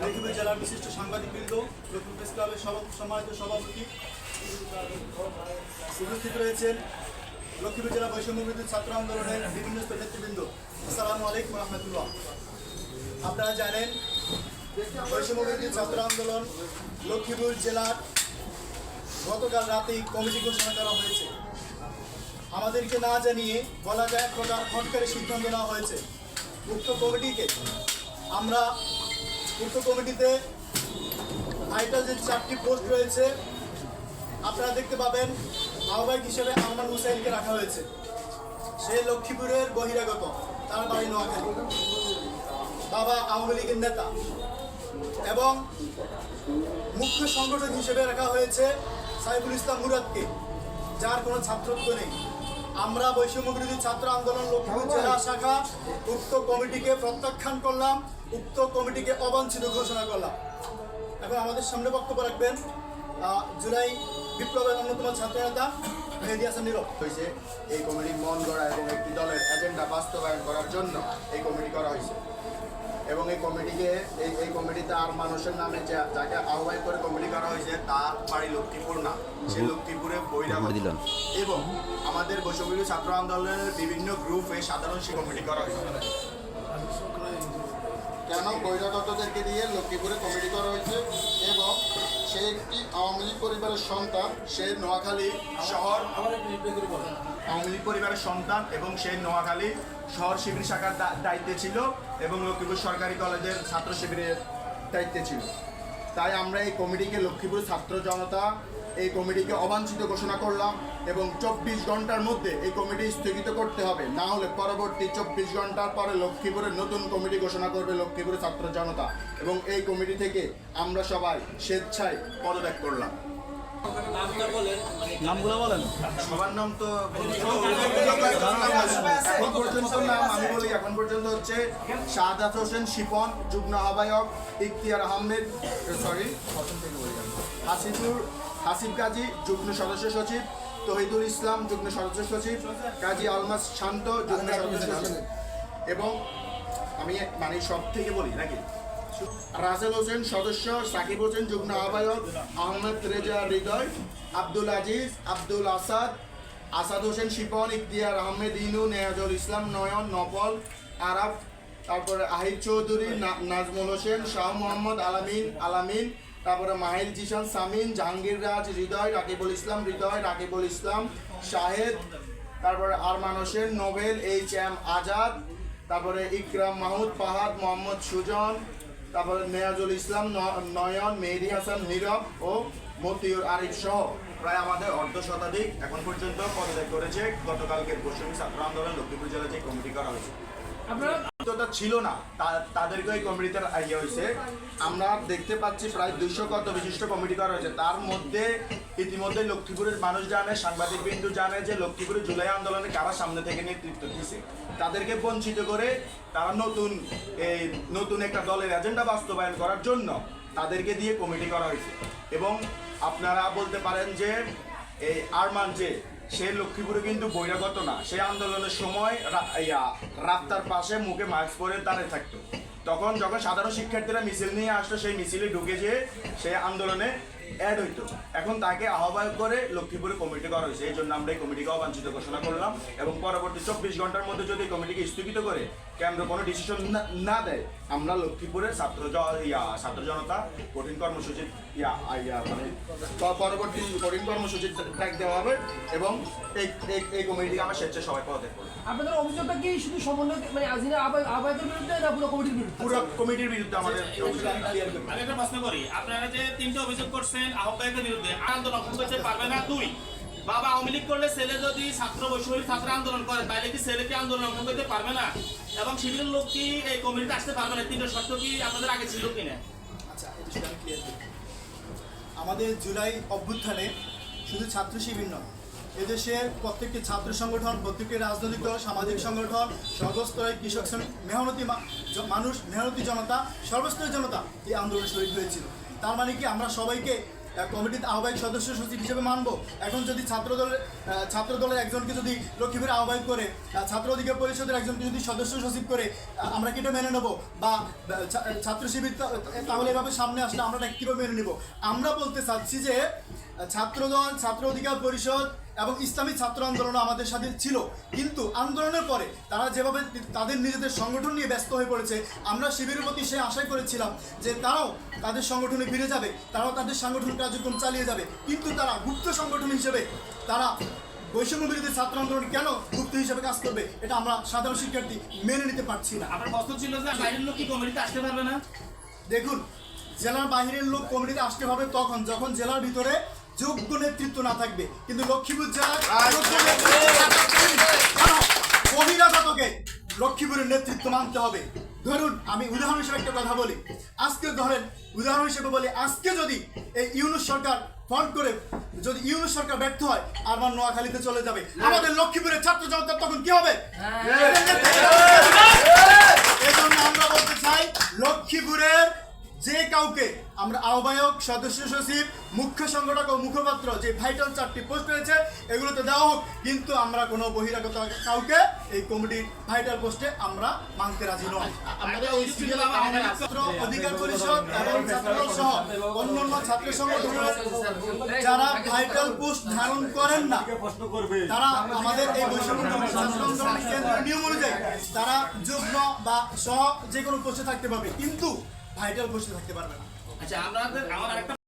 লক্ষ্মীপুর জেলার বিশিষ্ট সাংবাদিকবৃন্দ লক্ষ্মীপুর প্রেস ক্লাবের সম্মানিত সভাপতি। উপস্থিত রয়েছেন লক্ষ্মীপুর জেলা বৈষম্য বিরোধী ছাত্র আন্দোলনের বিভিন্ন নেতৃবৃন্দ। আসসালামু আলাইকুম রহমতুল্লাহ। আপনারা জানেন, বৈষম্য বিরোধী ছাত্র আন্দোলন লক্ষ্মীপুর জেলার গতকাল রাতেই কমিটি ঘোষণা করা হয়েছে। আমাদেরকে না জানিয়ে বলা যায় প্রকার হটকারী সিদ্ধান্ত নেওয়া হয়েছে। উক্ত কমিটিকে আমরা উক্ত কমিটিতে আইটাল যে চারটি পোস্ট রয়েছে, আপনারা দেখতে পাবেন আহ্বায়ক হিসেবে আহমান হুসাইনকে রাখা হয়েছে। সে লক্ষ্মীপুরের বহিরাগত, তার বাড়ি নোয়াখালী। বাবা আওয়ামী লীগের নেতা। এবং মুখ্য সংগঠক হিসেবে রাখা হয়েছে সাইফুল ইসলাম মুরাদকে, যার কোনো ছাত্রত্ব নেই। আমরা বৈষম্য বিরোধী ছাত্র আন্দোলন লক্ষ্মীপুর জেলা শাখা উক্ত কমিটিকে প্রত্যাখ্যান করলাম উক্ত কমিটিকে অবাঞ্ছিত ঘোষণা করলাম। এখন আমাদের সামনে বক্তব্য রাখবেন জুলাই বিপ্লবের অন্যতম ছাত্র নেতা মেহেদি হাসান নীরব। হয়েছে এই কমিটি মন গড়া এবং একটি দলের এজেন্ডা বাস্তবায়ন করার জন্য এই কমিটি করা হয়েছে। এবং এই কমিটিকে এই এই কমিটিতে আর মানুষের নামে যে যাকে আহ্বায়ক করে কমিটি করা হয়েছে তার বাড়ি লক্ষ্মীপুর না। সে লক্ষ্মীপুরে দিলাম। এবং আমাদের বৈষম্য ছাত্র আন্দোলনের বিভিন্ন গ্রুপে সাধারণ সে কমিটি করা হয়েছে। কেন বৈরাগতদেরকে দিয়ে লক্ষ্মীপুরে কমিটি করা হয়েছে? এবং সে একটি আওয়ামী লীগ পরিবারের সন্তান সে নোয়াখালী শহর আওয়ামী লীগ পরিবারের সন্তান এবং সে নোয়াখালী শহর শিবির শাখার দায়িত্বে ছিল এবং লক্ষ্মীপুর সরকারি কলেজের ছাত্র শিবিরের দায়িত্বে ছিল। তাই আমরা এই কমিটিকে লক্ষ্মীপুর ছাত্র জনতা এই কমিটিকে অবাঞ্ছিত ঘোষণা করলাম এবং চব্বিশ ঘণ্টার মধ্যে এই কমিটি স্থগিত করতে হবে। না হলে পরবর্তী চব্বিশ ঘণ্টার পরে লক্ষ্মীপুরের নতুন কমিটি ঘোষণা করবে লক্ষ্মীপুরের ছাত্র জনতা এবং এই কমিটি থেকে আমরা সবাই স্বেচ্ছায় পদত্যাগ করলাম। নামগুলো বলেন। সবার নাম তো এখন পর্যন্ত নাম আমি বলি এখন পর্যন্ত হচ্ছে শাহাদাত হোসেন শিপন যুগ্ম আহ্বায়ক ইখতিয়ার আহমেদ সরি হাসিবুর হাসিব কাজী যুগ্ম সদস্য সচিব তহিদুল ইসলাম যুগ্ম সদস্য সচিব কাজী আলমাস শান্ত যুগ্ম সদস্য সচিব। এবং আমি মানে সব থেকে বলি নাকি? রাসেল হোসেন সদস্য সাকিব হোসেন যুগ্ম আহ্বায়ক আহমেদ রেজা হৃদয় আব্দুল আজিজ আব্দুল আসাদ আসাদ হোসেন শিপন ইখতিয়ার আহমেদ ইনু নেয়াজুল ইসলাম নয়ন নপল আরাফ তারপরে আহির চৌধুরী নাজমুল হোসেন শাহ মোহাম্মদ আলামিন আলামিন তারপরে মাহিল জিশান, সামিন জাহাঙ্গীর রাজ হৃদয়, রাকিবুল ইসলাম, হৃদয়, রাকিবুল ইসলাম, শাহেদ, তারপরে আরমান হোসেন, নোবেল, এইচ এম আজাদ, তারপরে ইকরাম মাহুদ ফাহাদ মোহাম্মদ সুজন, তারপরে নেয়াজুল ইসলাম নয়ন, মেহেদি হাসান, নীরব ও মতিউর আরিফ সহ প্রায় আমাদের অর্ধ শতাধিক এখন পর্যন্ত পদত্যাগ করেছে। গতকালকের পশ্চিমী ছাত্র আন্দোলন লক্ষ্মীপুর জেলায় যে কমিটি করা হয়েছে। তো ছিল না তাদেরকে ওই কমিটিতে ইয়ে হয়েছে। আমরা দেখতে পাচ্ছি প্রায় দুইশো কত বিশিষ্ট কমিটি করা হয়েছে। তার মধ্যে ইতিমধ্যে লক্ষ্মীপুরের মানুষ জানে, সাংবাদিক বিন্দু জানে যে লক্ষ্মীপুরের জুলাই আন্দোলনে কারা সামনে থেকে নেতৃত্ব দিছে তাদেরকে বঞ্চিত করে তারা নতুন এই নতুন একটা দলের এজেন্ডা বাস্তবায়ন করার জন্য তাদেরকে দিয়ে কমিটি করা হয়েছে। এবং আপনারা বলতে পারেন যে এই আরমান যে সে লক্ষ্মীপুরে কিন্তু বহিরাগত না। সে আন্দোলনের সময় রাস্তার পাশে মুখে মাস্ক পরে দাঁড়িয়ে থাকতো। তখন যখন সাধারণ শিক্ষার্থীরা মিছিল নিয়ে আসতো, সেই মিছিলে ঢুকে যেয়ে সে আন্দোলনে অ্যাড হইতো। এখন তাকে আহ্বায়ক করে লক্ষ্মীপুরে কমিটি করা হয়েছে। এই জন্য আমরা এই কমিটিকে অবাঞ্ছিত ঘোষণা করলাম এবং পরবর্তী চব্বিশ ঘণ্টার মধ্যে যদি এই কমিটিকে স্থগিত করে কেন্দ্র কোনো ডিসিশন না দেয় আমরা লক্ষ্মীপুরের ছাত্র ইয়া ছাত্র জনতা কঠিন কর্মসূচি ইয়া ইয়া মানে পরবর্তী কঠিন কর্মসূচি ট্র্যাক দেওয়া হবে এবং এই এই- এই কমিটিকে আমরা স্বেচ্ছায় সবাই পদত্যাগ করব আপনাদের অভিযোগটা কি? শুধু সমন্বয় মানে আজিনা আবায়তের বিরুদ্ধে না পুরো কমিটির বিরুদ্ধে? পুরো কমিটির বিরুদ্ধে আমাদের আমি একটা প্রশ্ন করি। আপনারা যে তিনটে অভিযোগ করছেন আহ্বায়কের বিরুদ্ধে। আন্দোলন করতে পারবে না দুই। বাবা, আওয়ামী লীগ করলে ছেলে যদি ছাত্র বৈষম্য ছাত্র আন্দোলন করে, তাহলে কি ছেলেকে আন্দোলন অংশ করতে পারবে না? এবং শিবিরের লোক কি এই কমিটিতে আসতে পারবে না? তিনটে শর্ত কি আপনাদের আগে ছিল কিনা? আচ্ছা আমাদের জুলাই অভ্যুত্থানে শুধু ছাত্র শিবির নয়, এদেশের প্রত্যেকটি ছাত্র সংগঠন, প্রত্যেকটি রাজনৈতিক দল, সামাজিক সংগঠন, সর্বস্তরের কৃষক মেহনতি মানুষ, মেহনতি জনতা, সর্বস্তরের জনতা এই আন্দোলনে শহীদ হয়েছিল। তার মানে কি আমরা সবাইকে কমিটির আহ্বায়ক সদস্য সচিব হিসেবে মানব? এখন যদি ছাত্র দলের ছাত্র দলের একজনকে যদি লক্ষ্মীপুরের আহ্বায়ক করে ছাত্র অধিকার পরিষদের একজনকে যদি সদস্য সচিব করে আমরা কি মেনে নেব? বা ছাত্র শিবির তাহলে এভাবে সামনে আসলে আমরা এটা কীভাবে মেনে নেব? আমরা বলতে চাচ্ছি যে ছাত্রদল, ছাত্র অধিকার পরিষদ এবং ইসলামী ছাত্র আন্দোলন আমাদের সাথে ছিল। কিন্তু আন্দোলনের পরে তারা যেভাবে তাদের নিজেদের সংগঠন নিয়ে ব্যস্ত হয়ে পড়েছে আমরা শিবিরের প্রতি সে আশাই করেছিলাম যে তারাও তাদের সংগঠনে ফিরে যাবে তারাও তাদের সাংগঠনিক কার্যক্রম চালিয়ে যাবে। কিন্তু তারা গুপ্ত সংগঠন হিসেবে তারা বৈষম্য বিরোধী ছাত্র আন্দোলন কেন গুপ্ত হিসেবে কাজ করবে এটা আমরা সাধারণ শিক্ষার্থী মেনে নিতে পারছি না। আপনার প্রশ্ন ছিল যে বাইরের লোক কি কমিটিতে আসতে পারবে না? দেখুন জেলার বাহিরের লোক কমিটিতে আসতে হবে তখন যখন জেলার ভিতরে যোগ্য নেতৃত্ব না থাকবে। কিন্তু লক্ষ্মীপুর? বহিরাগতকে লক্ষ্মীপুরের নেতৃত্ব মানতে হবে। ধরুন আমি উদাহরণ হিসেবে একটা কথা বলি। আজকে ধরেন উদাহরণ হিসেবে বলি আজকে যদি এই ইউনুস সরকার ফ্রন্ট করে যদি ইউনুস সরকার ব্যর্থ হয় আমার নোয়াখালীতে চলে যাবে। আমাদের লক্ষ্মীপুরের ছাত্র জনতা তখন কি হবে? এজন্য আমরা বলতে চাই লক্ষ্মীপুরের যে কাউকে আমরা আহ্বায়ক সদস্য সচিব মুখ্য সংগঠক ও মুখপাত্র যে ভাইটাল চারটি পোস্ট রয়েছে এগুলোতে দেওয়া হোক কিন্তু আমরা কোনো বহিরাগত কাউকে এই কমিটির ভাইটাল পোস্টে আমরা মানতে রাজি নই। সিরিয়াল ছাত্র অধিকার পরিষদ এবং ছাত্রদল সহ অন্যান্য ছাত্র সংগঠনের যারা ভাইটাল পোস্ট ধারণ করেন না তারা আমাদের এই বৈষম্য নিয়ম অনুযায়ী তারা যুগ্ম বা সহ যে কোনো পোস্টে থাকতে পারবে কিন্তু ভাইটাল পোস্টে থাকতে পারবে না। আচ্ছা আমাদের আমার একটা